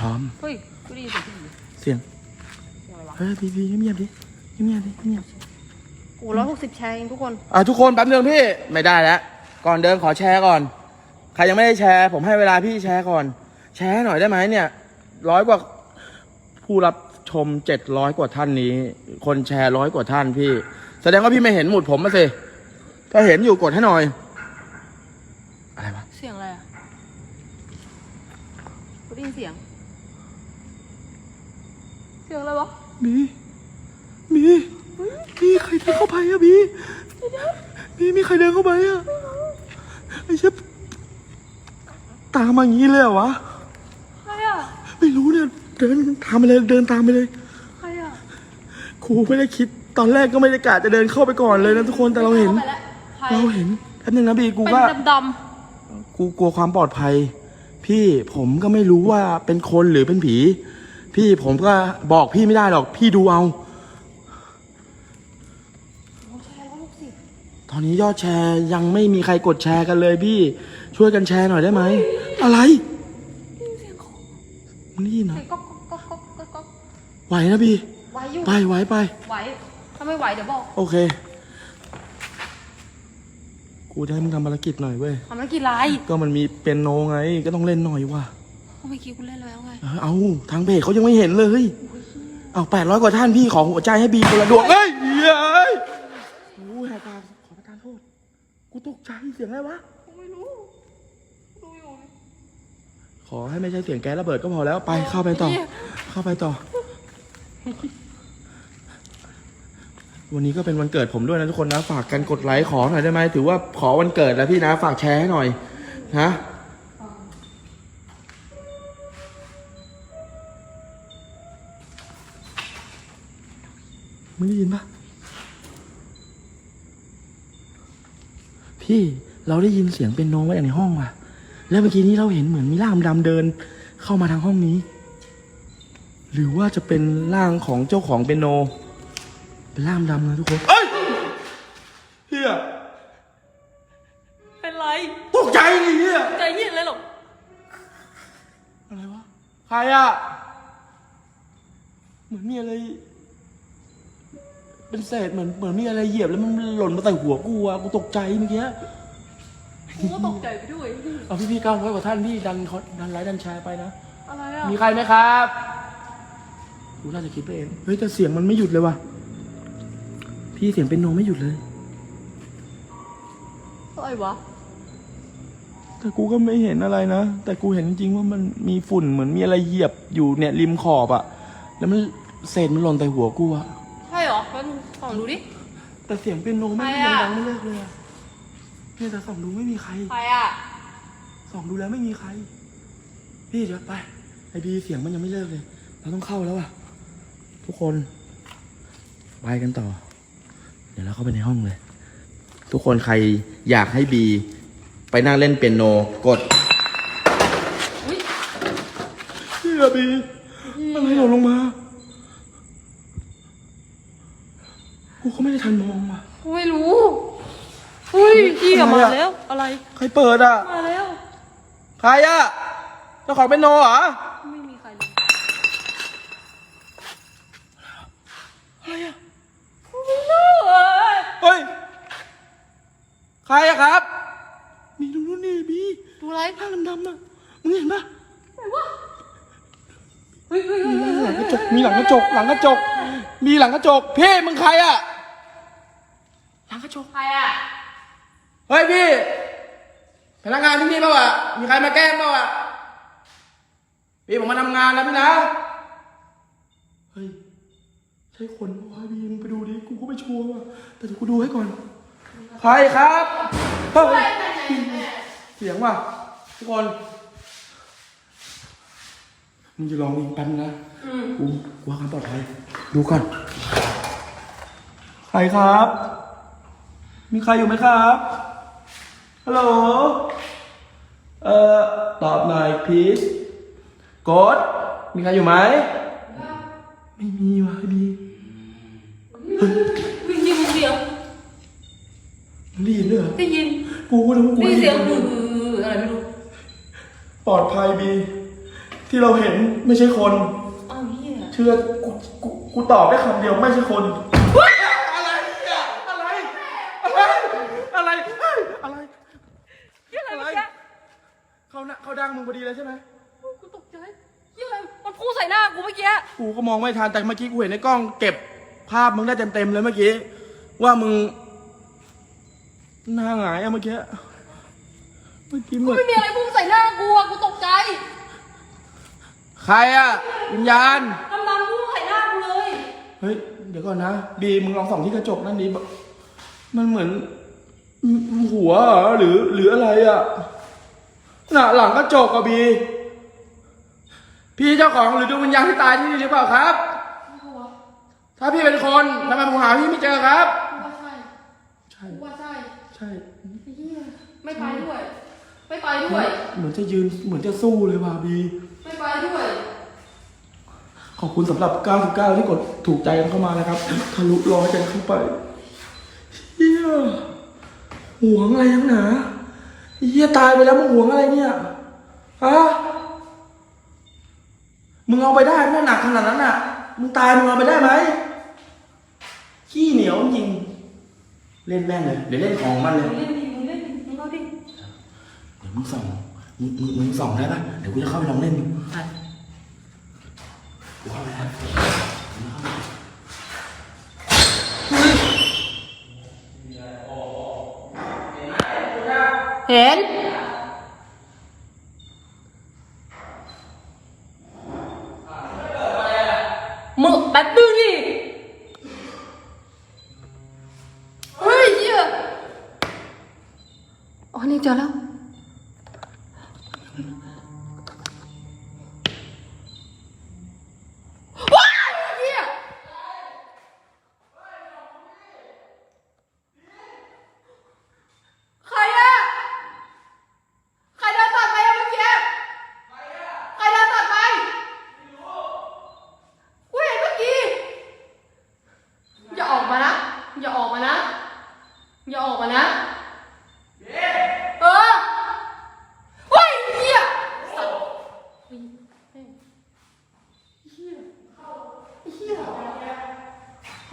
พร้อม เฮ้ยกูได้ยินเสียงผู้หญิงเสียง เสียงอะไรวะเฮ้ยพี่พี่เงียบๆดิเงียบๆดิเงียบโอ้ร้อยหกสิบแชร์เองทุกคนอะทุกคนแป๊บนึงพี่ ไม่ได้แล้ว ก่อนเดินขอแชร์ก่อน ใครยังไม่ได้แชร์ ผมให้เวลาพี่แชร์ก่อน แชร์หน่อยได้ไหมเนี่ย ร้อยกว่าผู้รับชมเจ็ดร้อยกว่าท่านนี้ คนแชร์ร้อยกว่าท่านพี่ แสดงว่าพี่ไม่เห็นหมุดผมมาสิ ถ้าเห็นอยู่กดให้หน่อย อะไรวะ เสียงอะไรอะกูได้ยินเสียง เสียงอะไรวะบีบีบีใครเดินเข้าไปอะบีบีมีใครเดินเข้าไปอะไอ้เชฟตามมาอย่างนี้เลยเหรอวะใครอะไม่รู้เนี่ยเดินตามไปเลยเดินตามไปเลยใครอะครูไม่ได้คิดตอนแรกก็ไม่ได้กะจะเดินเข้าไปก่อนเลยนะทุกคนแต่เราเห็นไปแล้วใครเราเห็นแป๊บนึงนะบีกูเป็นก็ดำกูกลัวความปลอดภัย พี่ผมก็ไม่รู้ว่าเป็นคนหรือเป็นผี พี่ผมก็บอกพี่ไม่ได้หรอก พี่ดูเอาๆโอ้แชร์ร้อยหกสิบตอนนี้ยอดแชร์ยังไม่มีใครกดแชร์กันเลยพี่ ช่วยกันแชร์หน่อยได้ไหม อะไรได้ยินเสียงของมึงได้ยินเหรอเสียงก๊อกก๊อกก๊อกก๊อกก๊อกก๊อกไหวนะพี่ ไหวอยู่ไปไหวไป ไหว ถ้าไม่ไหวเดี๋ยวบอก โอเค กูจะให้มึงทำภารกิจหน่อยเว้ยทำธุรกิจไร ก็มันมีเปียโนไง ก็ต้องเล่นหน่อยว่ะ เมื่อกี้กูเล่นแล้วไง เออเอาทางเพจเขายังไม่เห็นเลย เอาแปดร้อยกว่าท่านพี่ขอหัวใจให้บีคนละดวงเฮ้ยเฮ้ยโอ้ยแหกปากขอประทานโทษ กูตกใจเสียงอะไรวะ กูไม่รู้ ดูอยู่ขอให้ไม่ใช่เสียงแก๊สระเบิดก็พอแล้วไปเข้าไปต่อ เข้าไปต่อ วันนี้ก็เป็นวันเกิดผมด้วยนะทุกคนนะ ฝากกันกดไลค์ขอหน่อยได้ไหมถือว่าขอวันเกิดแล้วพี่นะ ฝากแชร์ให้หน่อยนะ ไม่ได้ยินปะพี่เราได้ยินเสียงเป็นโนไว้ในห้องว่ะ แล้วเมื่อกี้นี้เราเห็นเหมือนมีร่างดำเดิน เข้ามาทางห้องนี้ หรือว่าจะเป็นร่างของเจ้าของเป็นโน เป็นร่างดำนะทุกคนเอ้ยเฮียเป็นไรตกใจเลยเฮียใจเย็นเลยหรอกอะไรวะใครอะเหมือนมีอะไร เป็นเศษเหมือนเหมือนมีอะไรเหยียบแล้วมันหล่นมาใส่หัวกูอะกูตกใจเมื่อกี้กูก็ตกใจไปด้วย เอาพี่พี่เก้าร้อยกว่าท่านพี่ดันเขาดันไลค์ดันแชร์ไปนะ อะไรอะมีใครไหมครับกูน่าจะคิดไปเองเฮ้ยแต่เสียงมันไม่หยุดเลยว่ะ พี่เสียงเป็นโนไม่หยุดเลยอะไรวะ แต่กูก็ไม่เห็นอะไรนะ แต่กูเห็นจริงๆว่ามันมีฝุ่นเหมือนมีอะไรเหยียบอยู่เนี่ยริมขอบอะแล้วมันเศษมันหล่นใส่หัวกูอะใช่เหรอ แล้วดูส่องดูดิ แต่เสียงเป็นโนไม่ใครได้อะดังไม่เลิกเลยอะเนี่ยแต่ส่องดูไม่มีใคร ใครอะ ส่องดูแล้วไม่มีใคร พี่เดี๋ยวไป ไอบีเสียงมันยังไม่เลิกเลย เราต้องเข้าแล้วอะทุกคน ไปกันต่อ เดี๋ยวเราเข้าไปในห้องเลย ทุกคนใครอยากให้บี ไปนั่งเล่นเปียโนกดอุ้ยเฮียบี อะไรหล่นลงมา กูก็ไม่ได้ทันมองว่ะ กูไม่รู้อุ้ยพี่กลับ อะไร มาอะแล้ว อะไร ใครเปิดอะ มาแล้ว ใครอะ เจ้าของเป็นโนเหรอ ไม่มีใครเลยอะไรอะกูไม่รู้เอ้ยเฮ้ย ใครอะครับ มีดูนู่นนี่บีดูอะไรผ้าดำๆอะมึงเห็นปะไหนวะเฮ้ยเฮ้ยเฮ้ยเฮ้ยหลังกระจก มีหลังกระจก หลังกระจก มีหลังกระจก พี่มึงใครอะหลังกระจก ใครอะ เฮ้ยพี่ พนักงานที่นี่เปล่าวะมีใครมาแกล้งเปล่าวะพี่ผมมาทำงานแล้วพี่นะ เฮ้ย ใช่คนวะพี่มึงไปดูดิ กูก็ไม่ชัวร์ว่ะแต่เดี๋ยวกูดูให้ก่อน ใครครับเฮ้ยเสียงว่ะทุกคน มึงจะลองอีกแป๊บนึงนะกูกลัวความปลอดภัย ดูก่อน ใครครับ มีใครอยู่ไหมครับ ฮัลโหล เอ่อ ตอบหน่อย please กดมีใครอยู่ไหม ไม่มีวะไอ้บีวิ่งยิงมึงเดียวมึงได้ยินด้วยเหรอได้ยินกูก็รู้ว่ากูได้ยินได้เสียงยินหืออะไรไม่รู้ ปลอดภัยบี ที่เราเห็นไม่ใช่คน อ้าวเฮียเชื่อกูกูกูตอบได้คำเดียวไม่ใช่คน อะไรเนี่ยอะไร อะไร อะไรเฮ้ยอะไร เฮียอะไร อะไร เมื่อกี้ เขาหน้าเขาดัง มึงพอดีเลยใช่ไหมกูตกใจเฮียอะไรมันพุ่งใส่หน้ากูเมื่อกี้ กูก็มองไม่ทันแต่เมื่อกี้กูเห็นในกล้องเก็บภาพมึงได้เต็มๆเลยเมื่อกี้ ว่ามึงหน้าหงายอะเมื่อกี้เมื่อกี้เหมือนไม่มีอะไรพุ่งใส่หน้ากูอะกูตกใจใครอะวิญญาณดำๆพุ่งใส่หน้ากูเลย เฮ้ย เดี๋ยวก่อนนะบีมึงลองส่องที่กระจกนั่นดีแบบมันเหมือนอืมหัวเหรอหรือหรืออะไรอะ น่ะหลังกระจกอะบี พี่เจ้าของหรือดวงวิญญาณที่ตายที่นี่หรือเปล่าครับถ้าพี่เป็นคนทำไมผมหาพี่ไม่เจอครับ กูว่าใช่ใช่ กูว่าใช่ใช่เฮียไม่ไปด้วย ไม่ไปด้วย เหมือนจะยืนเหมือนจะสู้เลยว่ะบี ไม่ไปด้วยขอบคุณสำหรับ 99 ที่กดถูกใจกันเข้ามานะครับ ทะลุร้อยกันเข้าไปเฮียหวงอะไรนักหนา เฮียตายไปแล้วมึงหวงอะไรเนี่ยฮะมึงเอาไปได้ไหมหนักขนาดนั้นน่ะ มึงตายมึงเอาไปได้ไหมขี้เหนียวจริง เล่นแม่งเลย เดี๋ยวเล่นของมันเลยมึงเล่นดิมึงเล่นดิมึงเอาดิ เดี๋ยวมึงส่องมึงมึงมึงส่องได้ปะเดี๋ยวกูจะเข้าไปลองเล่นดูใช่กูเข้าไปนะเห็น มึงแป๊บนึงดิ เฮ้ยเหี้ยอ๋อ นี่เจอแล้ว ว้ายเหี้ยใครอะใครเดินตัดไปอะเมื่อกี้ใครเดินตัดไปกูเห็นเมื่อกี้ อย่าออกมานะ อย่าออกมานะ อย่าออกมานะ เออเฮ้ยเหี้ยสัตว์เฮ้ยเฮ้ยเหี้ยเหี้ย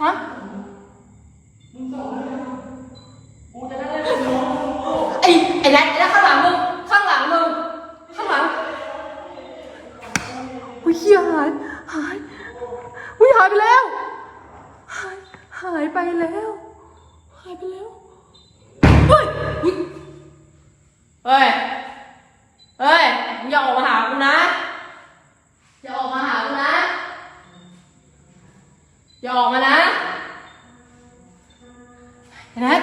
ฮะไอ้ไอ้แนทไอ้แนทข้างหลังมึง ข้างหลังมึง ข้างหลังอุ้ยเหี้ยหาย หายอุ้ยหายไปแล้ว หาย หายไปแล้ว หายไปแล้ว เฮ้ยอุ๊ยเฮ้ย เฮ้ยมึงอย่าออกมาหากูนะ อย่าออกมาหากูนะ อย่าออกมานะแนท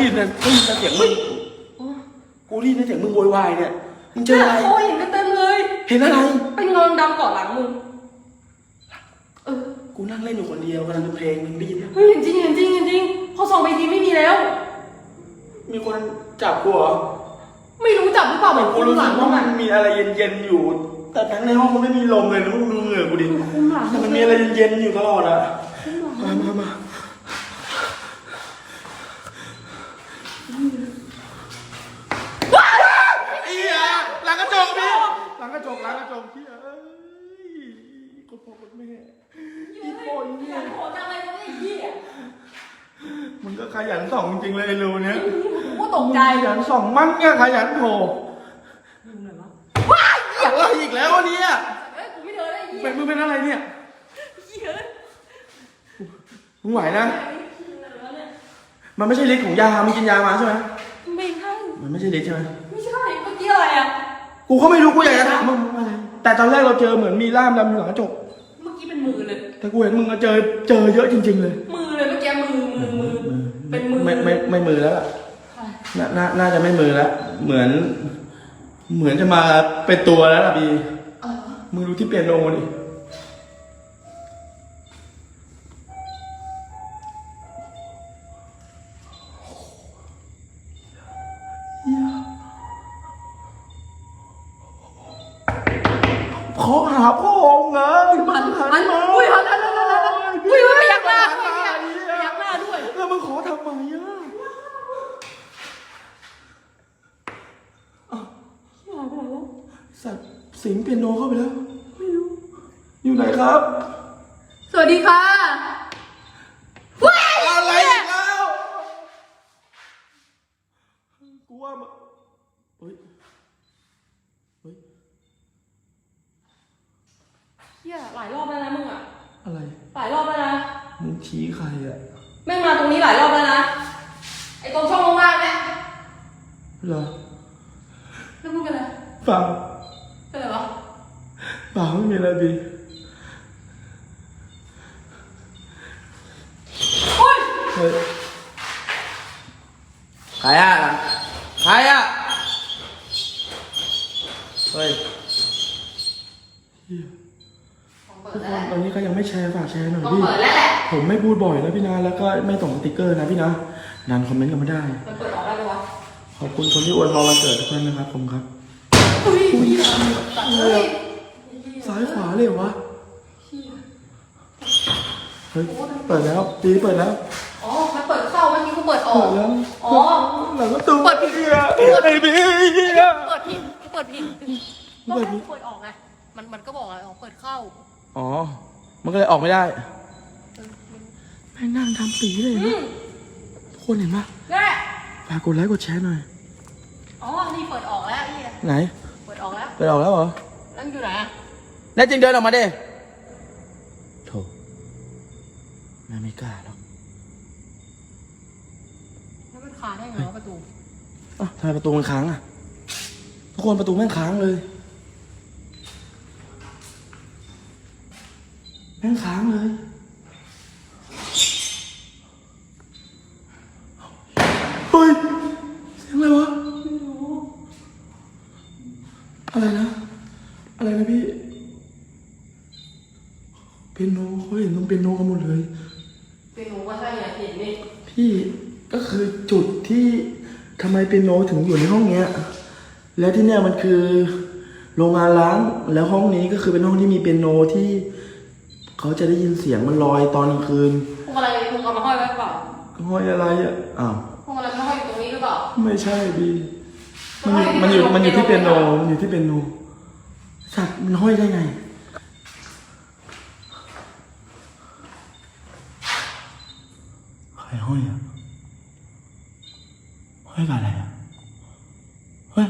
ได้ยินแต่ได้ยินแต่เสียงมึงกูได้ยินแต่เสียงมึงโวยวายเนี่ยมึงเจออะไรเขาเห็นกันเต็มเลย เห็นอะไร เป็นเงาดำๆเกาะหลังมึงเออกูนั่งเล่นอยู่คนเดียวกำลังดูเพลงมึงได้ยินไหมเฮ้ยเห็นจริงเห็นจริงเห็นจริงพอส่องไปอีกทีไม่มีแล้ว มีคนจับกูเหรอไม่รู้จับหรือเปล่าเหมือนกูคุมรู้หสึลักงว่ามึงมัอะนมีอะไรเย็นๆอยู่ แต่ทั้งในห้องมันไม่มีลมเลยนะมึงดูเหงื่อกูดิคุมหลังแต่มันมีอะไรเย็นๆอยู่ตลอดอะมามามาไอ้เหี้ยหลังกระจกพี่หลังก ระจกหลังกระจกพี่เอ้ยกดพ่อกดแม่อีโป้ยเนี่ย โหจังเลยมึงไอ้เหี้ยมันก็ขยันส่องจริงๆเลยไอ้รูเนี้ยกูตกใจขยันส่องมั่งเนี่ยขยันโผล่มึงไหนวะว้ายอะไรอีกแล้ววะเนี่ยเอ้ยกูไม่เดินได้ไอ้เหี้ยเป็นมึงเป็นอะไรเนี่ยเหี้ยมึงไหวนะเหี้ยมันไม่ใช่ฤทธิ์ของยา มึงกินยามาใช่ไหมไม่ใช่มันไม่ใช่ฤทธิ์ใช่ไหมไม่ใช่เมื่อกี้อะไรอะ กูก็ไม่รู้กูอยากจะถามมึงว่าอะไร แต่ตอนแรกเราเจอเหมือนมีล่ามดำอยู่หลังกระจก เมื่อกี้เป็นมือเลย แต่กูเห็นมึงอะเจอเจอเยอะจริง ๆ เลย มือเลยเมื่อกี้มือมือมือเป็นมือไม่ไม่ไม่มือแล้วล่ะน่าน่าน่าจะไม่มือแล้ว เหมือน เหมือนจะมาเป็นตัวแล้วล่ะบีเออมึงดูที่เปียโนดิ ขอหาพ่อไงมันมันอุ้ยหันหันหันหันหันอุ้ยมันพยักหน้าด้วยเนี่ยพยักหน้าด้วยแล้วมึงขอทำไมอะหายไปไหนแล้วสัตว์สิงเปียโนเข้าไปแล้ว ไม่รู้ อยู่ไหนครับ สวัสดีค่ะว้าย อะไรอีกแล้วกูว่ามันเฮ้ย เฮ้ย เฮียหลายรอบแล้วนะมึงอะ อะไร หลายรอบแล้วนะ มึง ชี้ใครอะแม่งมาตรงนี้หลายรอบแล้วนะ ไอ้ตรงช่องว่างๆเนี่ยเหรอแล้วมึงเป็นอะไรเปล่าเป็นอะไรวะเปล่าไม่มีอะไรบีโอ้ยเฮ้ยใครอะใครอะเฮ้ยเหี้ยของเปิทุดกแล้วคแหละนตอนนี้ใครยังไม่แชร์ฝากแชร์หน่อยต้องพี่เปิดแล้วแหละ ผมไม่พูดบ่อยนะพี่นะแล้วก็ไม่ส่งสติ๊กเกอร์นะพี่นะนานคอมเมนต์กันไม่ได้ มันเปิดออกได้ไหมวะขอบคุณคนที่อวยพรวันเกิดทุกท่านนะครับผมครับอุ้ยเฮียเฮ้ยซ้ายขวาเลยวะเฮ้ยเปิดแล้วปีเปิดแล้วอ๋อมันเปิดเข้าเมื่อกี้กูเปิดออเปิกดแล้วอ๋อหลังประตูเปิดผิดเหี้ยไอ้บีเหี้ยเปิดผิดเปิดผิดเปิดผิดเปิดออกไงมันมันก็บอกไงอ๋อเปิดเข้า อ๋อ มันก็เลยออกไม่ได้แม่งนั่งทำปีเลยอืนะมทุกคนเห็นปะแน่ฝากกดไลค์กดแชร์หน่อย อ๋อ นี่เปิดออกแล้วไอ้เหี้ยไหนเปิดออกแล้วเปิดออกแล้วเหรอแล้วมันอยู่ไหนอะแน่จริงเดินออกมาดิโถแม่ไม่กล้าหรอกแล้วมันคาได้ไงวะประตูอ้าวทำไมประตูมันค้างอะทุกคนประตูแม่งค้างเลย แม่งค้างเลย เฮ้ย เสียงอะไรวะ ไม่รู้ อะไรนะ อะไรนะพี่ เปียโนเขาเห็นต้องเปียโนกันหมดเลย เป็นหนูก็ใช่ไงเห็นนี่ พี่ก็คือ จุดที่ทำไมเปียโนถึงอยู่ในห้องเนี้ย แล้วที่เนี่ยมันคือโรงงานล้างแล้วห้องนี้ก็คือเป็นห้องที่มีเปียโนที่เขาจะได้ยินเสียงมันลอยตอนกลางคืนพวงอะไรพวงเอามาห้อยไว้หรือเปล่าห้อยอะไรอะอ้าวพวงอะไรมันห้อยอยู่ตรงนี้หรือเปล่า ไม่ใช่พี่มันอยู่มันอยู่มันอยู่ที่เปียโนมันอยู่ที่เปียโนสัตว์มันห้อยได้ไง ใครห้อยอะ ห้อยกับอะไรอะเฮ้ย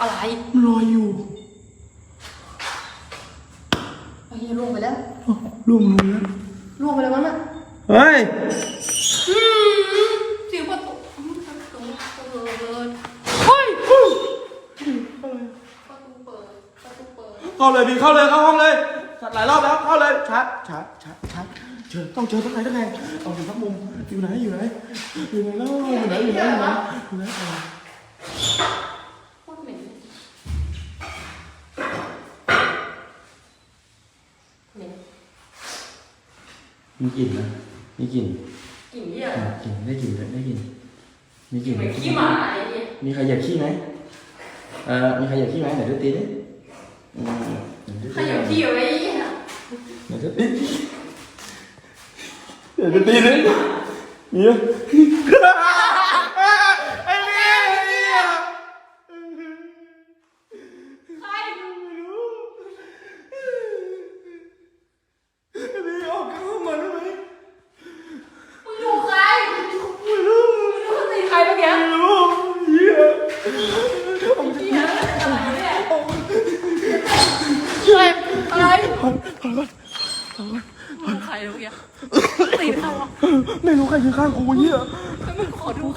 อะไรมันลอยอยู่ไอ้เหี้ยล่วงไปแล้วอ้าวล่วงลงแล้วล่วงไปแล้วมั้งน่ะเฮ้ยอืมเสียงประตูอืมประตูเปิดเฮ้ยประตูเปิดประตูเปิด เข้าเลยพี่เข้าเลยเข้าห้องเลยสัตว์หลายรอบแล้วเข้าเลยชัดชัดชัดชัด เจอต้องเจอทั้งไหนทั้งไหนเอาอยู่ทั้งมุมอยู่ไหนอยู่ไหนอยู่ไหนแล้วอยู่ไหนอยู่ไหนอยู่ไหนอยู่ไหนเอาโคตรเหม็นเหม็นมีกลิ่นนะมีกลิ่นกลิ่นเหี้ยอะกลิ่นได้กลิ่นด้วยได้กลิ่นมีกลิ่นเหมือนขี้หมาไอ้เหี้ยมีใครอยากขี้ไหมเอ่อมีใครอยากขี้ไหมไหนดูตีดิอืมไหนดูใครตีอยากขี้อยู่ไอ้เหี้ยไหนดูตี เดี๋ย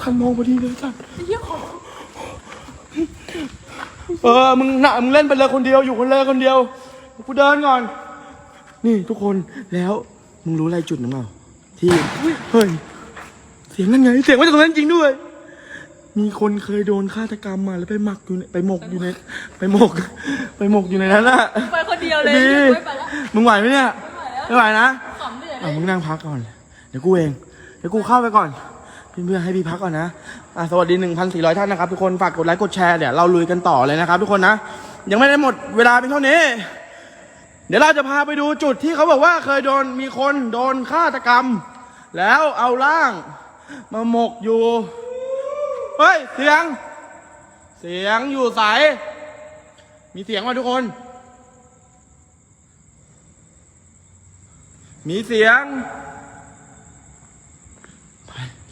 หี้ยแล้วมึงขอดูคันมองพอดีเลยจ้ะไอ้เหี้ยขอเออ มึงน่ะมึงเล่นไปเลยคนเดียว อยู่คนเลยคนเดียว กูเดินก่อน นี่ทุกคน แล้ว มึงรู้อะไรจุดหรือเปล่าที่ เฮ้ย เสียงนั่นไง เสียงมาจากตรงนั้นจริงด้วย มีคนเคยโดนฆาตกรรมมาแล้วไปหมักอยู่ในไปหมกอยู่ใน ไปหมก ไปหมกอยู่ในนั้นน่ะไปคนเดียวเลยดีไม่ไปแล้วมึงไหวไหมเนี่ย ไม่ไหวนะขำไม่ได้อะมึงนั่งพักก่อน เดี๋ยวกูเอง เดี๋ยวกูเข้าไปก่อน เพื่อนๆให้พี่พักก่อนนะอะสวัสดี 1,400 ท่านนะครับทุกคนฝากกดไลค์กดแชร์เดี๋ยวเราลุยกันต่อเลยนะครับ ทุกคนนะ ยังไม่ได้หมดเวลาเป็นเท่านี้ เดี๋ยวเราจะพาไปดูจุดที่เขาบอกว่าเคยโดนมีคนโดนฆาตกรรม แล้วเอาร่างมาหมกอยู่เฮ้ยเสียง เสียงอยู่ใสมีเสียงมาทุกคน มีเสียง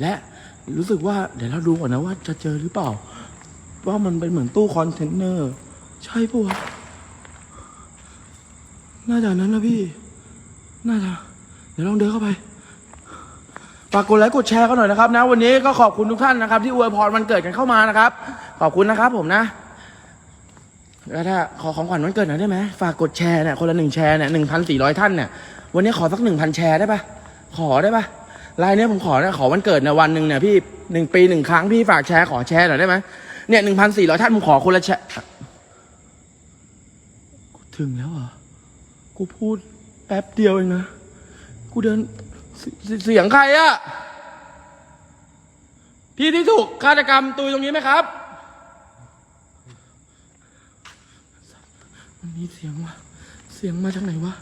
และ รู้สึกว่าเดี๋ยวเราดูก่อนนะว่าจะเจอหรือเปล่า ว่ามันเป็นเหมือนตู้คอนเทนเนอร์ ใช่ปะวะน่าจะนั้นนะพี่ น่าจะ เดี๋ยวลองเดินเข้าไปฝากกดไลค์กดแชร์กันหน่อยนะครับ นะ วันนี้ก็ขอบคุณทุกท่านนะครับ ที่อวยพรวันเกิดกันเข้ามานะครับ ขอบคุณนะครับผมนะแล้วถ้าขอของขวัญวันเกิดหน่อยได้ไหมฝากกดแชร์เนี่ยคนละหนึ่งแชร์เนี่ยหนึ่งพันสี่ร้อยท่านเนี่ยวันนี้ขอสักหนึ่งพันแชร์ได้ปะขอได้ปะ รายเนี้ยผมขอเนี่ยขอวันเกิดเนี่ยวันหนึ่งเนี่ยพี่หนึ่งปีหนึ่งครั้งพี่ฝากแชร์ขอแชร์หน่อยได้ไหมเนี่ยหนึ่งพันสี่ร้อยท่านผมขอคนละแชร์ถึงแล้วเหรอกูพูดแป๊บเดียวเองนะกูเดินเสเสเสียงใครอะพี่ที่ถูกฆาตกรรมตุยตรงนี้ไหมครับมันมีเสียงวะเสียงมาจากไหนวะ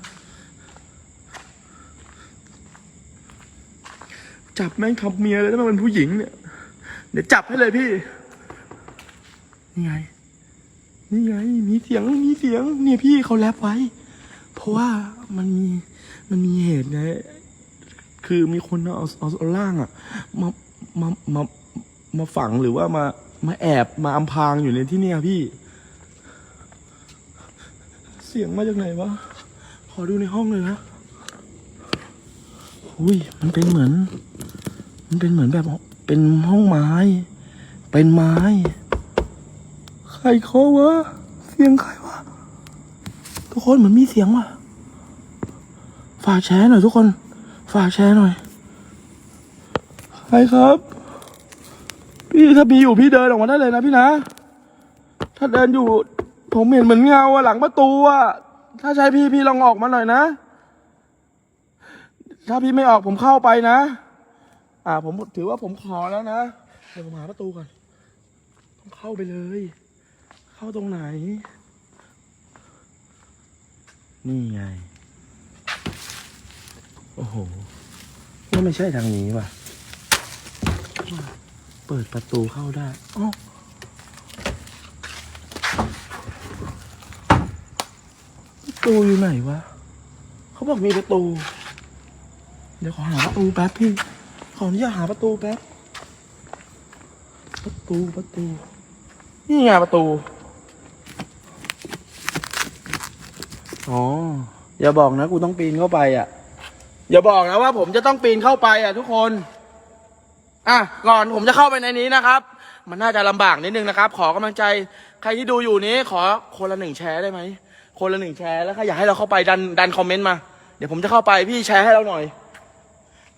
จับแม่งขับเมียเลยถ้ามันเป็นผู้หญิงเนี่ย เดี๋ยวจับให้เลยพี่ นี่ไง นี่ไง มีเสียง มีเสียง เนี่ยพี่เขาแรปไว้ เพราะว่ามันมี มันมีเหตุไงคือมีคนเอาเอาเอาร่างอะมา มา มา มาฝังหรือว่ามา มาแอบ มาอำพรางอยู่ในที่เนี่ยพี่ เสียงมาจากไหนวะ ขอดูในห้องเลยนะ อุ้ยมันเป็นเหมือน มันเป็นเหมือนแบบเป็นห้องไม้ เป็นไม้ ใครเคาะวะ เสียงใครวะ ทุกคนเหมือนมีเสียงว่ะ ฝากแชร์หน่อยทุกคน ฝากแชร์หน่อย ใครครับ พี่ถ้ามีอยู่พี่เดินออกมาได้เลยนะพี่นะ ถ้าเดินอยู่ ผมเห็นเหมือนเงาอะหลังประตูอะถ้าใช่พี่พี่ลองออกมาหน่อยนะ ถ้าพี่ไม่ออกผมเข้าไปนะ อ่า ผมถือว่าผมขอแล้วนะเดี๋ยวผมหาประตูก่อนต้องเข้าไปเลย เข้าตรงไหน นี่ไง โอ้โหว่ไม่ใช่ทางนี้ว่ะ เปิดประตูเข้าได้อ๋อประตูอยู่ไหนวะ เขาบอกมีประตู เดี๋ยวขอหาประตูแป๊บพี่ ขออนุญาตหาประตูแป๊บ ประตูประตู นี่ไงประตู อ๋อ อย่าบอกนะกูต้องปีนเข้าไปอะ อย่าบอกนะว่าผมจะต้องปีนเข้าไปอะทุกคน อะ ก่อนผมจะเข้าไปในนี้นะครับ มันน่าจะลำบากนิดนึงนะครับ ขอกำลังใจ ใครที่ดูอยู่นี้ ขอคนละหนึ่งแชร์ได้ไหม คนละหนึ่งแชร์แล้วใครอยากให้เราเข้าไปดันดันคอมเมนต์มา เดี๋ยวผมจะเข้าไปพี่แชร์ให้เราหน่อย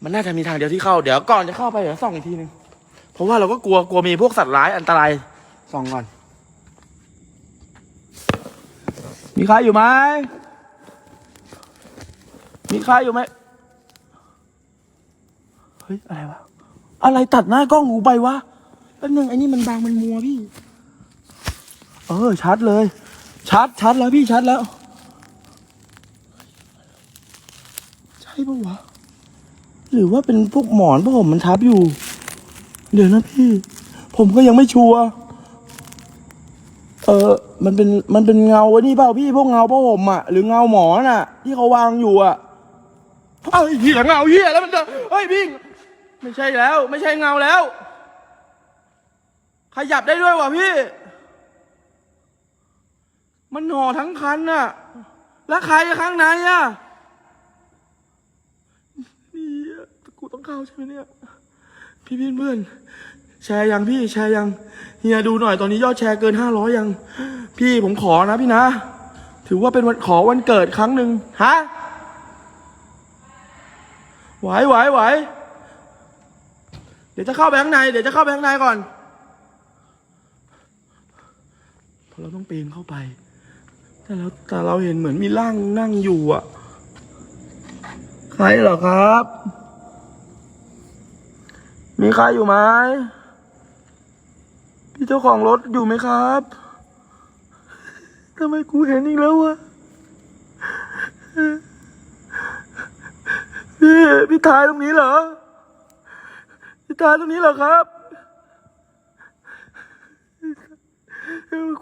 มันน่าจะมีทางเดียวที่เข้า เดี๋ยวก่อนจะเข้าไปเดี๋ยวส่องอีกทีหนึง เพราะว่าเราก็กลัวกลัวมีพวกสัตว์ร้ายอันตราย ส่องก่อน มีใครอยู่ไหม มีใครอยู่ไหม เฮ้ย อะไรวะ อะไรตัดหน้ากล้องหูไปวะแป๊บนึงไอ้นี่มันบางมันมัวพี่ เออ ชัดเลย ชัดชัดแล้วพี่ชัดแล้ว ใช่ปะวะ หรือว่าเป็นพวกหมอนพวกผมมันทับอยู่ เดี๋ยวนะพี่ ผมก็ยังไม่ชัวร์เออ มันเป็นมันเป็นเงาไอ้นี่เปล่าพี่พวกเงาพวกผมอะหรือเงาหมอนอะที่เขาวางอยู่อะเอ้ยเหี้ยเงาเหี้ยแล้วมันเดินเฮ้ยพี่ไม่ใช่แล้ว ไม่ใช่เงาแล้ว ขยับได้ด้วยวะพี่ มันห่อทั้งคันน่ะ แล้วใครข้างในอะ นี่อะ กูต้องเข้าใช่ไหมเนี่ย พี่พี่เพื่อนแชร์ยังพี่แชร์ยังเฮียดูหน่อยตอนนี้ยอดแชร์เกินห้าร้อยยัง พี่ผมขอนะพี่นะ ถือว่าเป็นวันขอวันเกิดครั้งหนึ่งฮะไหวไหวไหวเดี๋ยวจะเข้าไปข้างในเดี๋ยวจะเข้าไปข้างในก่อนเพราะเราต้องปีนเข้าไป แต่เราแต่เราเห็นเหมือนมีร่างนั่งอยู่อะ ใครเหรอครับ มีใครอยู่ไหมพี่เจ้าของรถอยู่ไหมครับทำไมกูเห็นอีกแล้ววะพี่พี่ทายตรงนี้เหรอพี่ทายตรงนี้เหรอครับ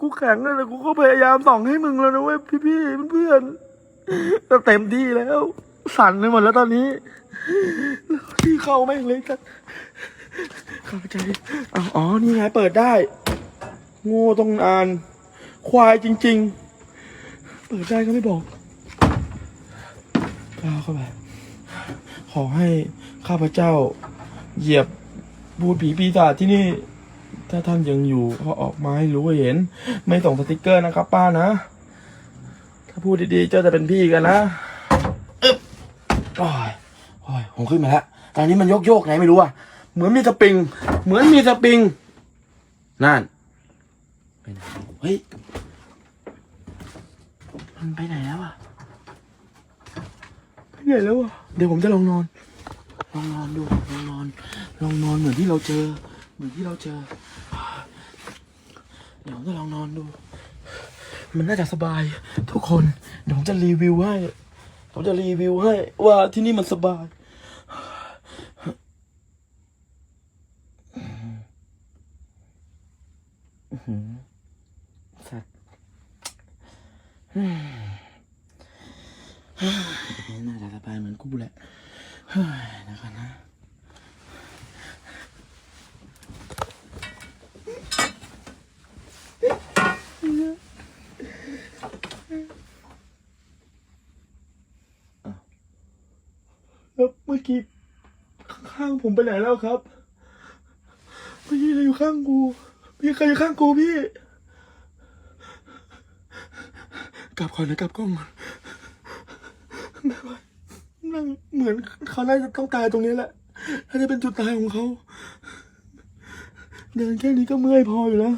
กูแข็งเลยแต่กูก็พยายามส่องให้มึงแล้วนะเว้ยพี่ๆเพื่อนๆแต่เต็มที่แล้ว สั่นไปหมดแล้วตอนนี้พี่เข้าไม่เลยจัด เข้าใจอ้าวอ๋อ นี่ไงเปิดได้ โง่ต้องอ่าน ควายจริง ๆ เปิดได้ก็ไม่บอกก้าวเข้าไป ขอให้ข้าพเจ้า เหยียบบูดผีปีศาจที่นี่ ถ้าท่านยังอยู่ก็ออกมาให้รู้ให้เห็น ไม่ส่งสติกเกอร์นะครับ ป้านะ ถ้าพูดดีๆ เจ้าจะเป็นพี่กันนะอึ๊บโอ้ยโอ้ยผมขึ้นมาแล้ว ตอนนี้มันโยกโยกๆไงไม่รู้อะ เหมือนมีสปริง เหมือนมีสปริง นั่นไปไหนเฮ้ย มันไปไหนแล้วอะไปไหนแล้วอะเดี๋ยวผมจะลองนอน ลองนอนดูลองนอน ลองนอนเหมือนที่เราเจอ เหมือนที่เราเจอ เดี๋ยวผมจะลองนอนดู มันน่าจะสบาย ทุกคน เดี๋ยวผมจะรีวิวให้ ผมจะรีวิวให้ว่าที่นี่มันสบาย อื้อหือ สัตว์น่าจะสบายเหมือนกูแหละเฮ้ยนะครับนะแล้วเมื่อกี้ข้างๆผมไปไหนแล้วครับ เมื่อกี้อะไรอยู่ข้างกู พี่ใครอยู่ข้างกูพี่ กลับก่อนนะกลับกล้องก่อนไม่ไหวนั่งเหมือนเขาน่าจะต้องตายตรงนี้แหละน่าจะเป็นจุดตายของเขาเดินแค่นี้ก็เมื่อยพออยู่แล้ว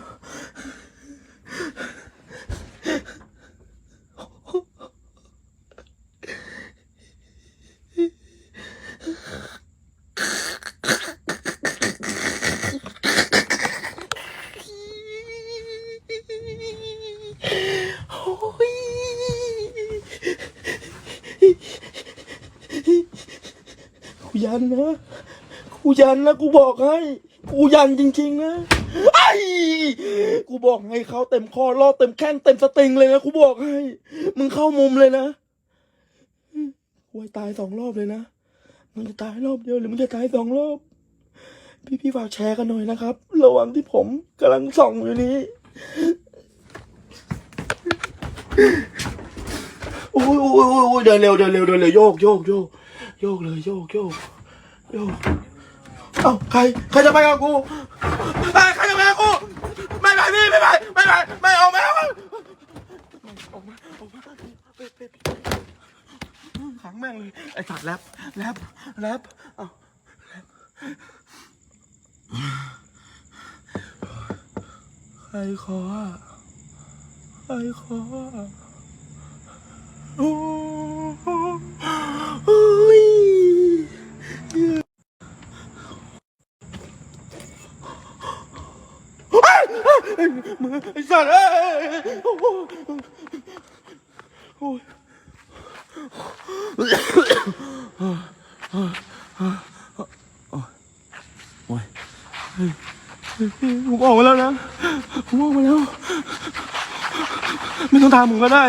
โอ้ยกู ยันนะกูยันนะกูบอกให้ กูยันจริงๆนะไอ้กูบอกให้เขาเต็มคอรอเต็มแข้งเต็มสติงเลยนะกูบอกให้ มึงเข้ามุมเลยนะกูตายสองรอบเลยนะมึงจะตายรอบเดียวหรือมึงจะตายสองรอบ พี่พี่ฝากแชร์กันหน่อยนะครับ ระหว่างที่ผมกำลังส่องอยู่นี้ โอ้ยโอ้ยโอ้ยเดินเร็วเดินเร็วเดินเร็วโยกโยกโยกโยกเลยโยกโยก เอ้าใครใครจะไปกับกูเอ้ยใครจะไปกับกู ไม่ไปพี่ไม่ไปไม่ไปไม่เอาไม่เอาออกมาออกมาไปไปไปขังแม่งเลยไอ้สัตว์แรปแรปแรปเอ้าแรปใครขออะใครขออะโอ้โหโอ้ยเอ้ยเอ้ยมึง ไอ้สัตว์เอ้ยโอ้โหโอ้ยโอ้ยผมออกมาแล้วนะผมออกมาแล้ว ไม่ต้องตามผมก็ได้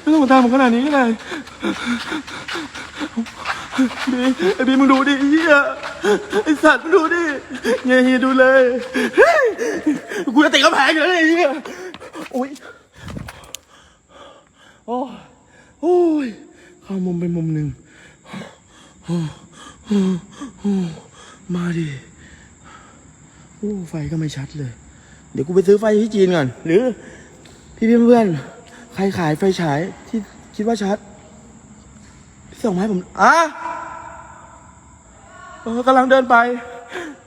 ไม่ต้องตามผมขนาดนี้ก็ได้บีไอ้บีมึงดูดิเหี้ย ไอ้สัตว์มึงดูดิเฮียเฮียดูเลยเฮ้ยกูจะติดกระแพงอยู่แล้วไอ้เหี้ยโอ้ยโอ้ยโอ้ยเข้ามุมไปมุมหนึ่งโอ้โอ้โอ้มาดิโอ้ไฟก็ไม่ชัดเลย เดี๋ยวกูไปซื้อไฟที่จีนก่อน หรือ พี่เพื่อนๆใครขายไฟฉายที่คิดว่าชัดส่งมาให้ผมอะ ออกำลังเดินไป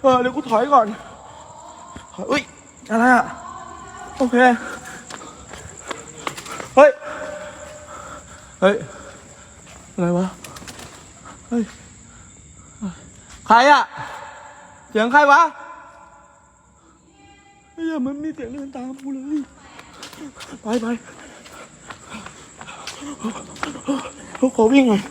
เออเดี๋ยวกูถอยก่อนถอยอุ้ยอะไรอะ โอเค เฮ้ย เฮ้ย อะไรวะ เฮ้ย ใครอะ เสียงใครวะเฮ้ยมันมีเสียงเดินตามกูเลย ไปไปขอวิ่งหน่อย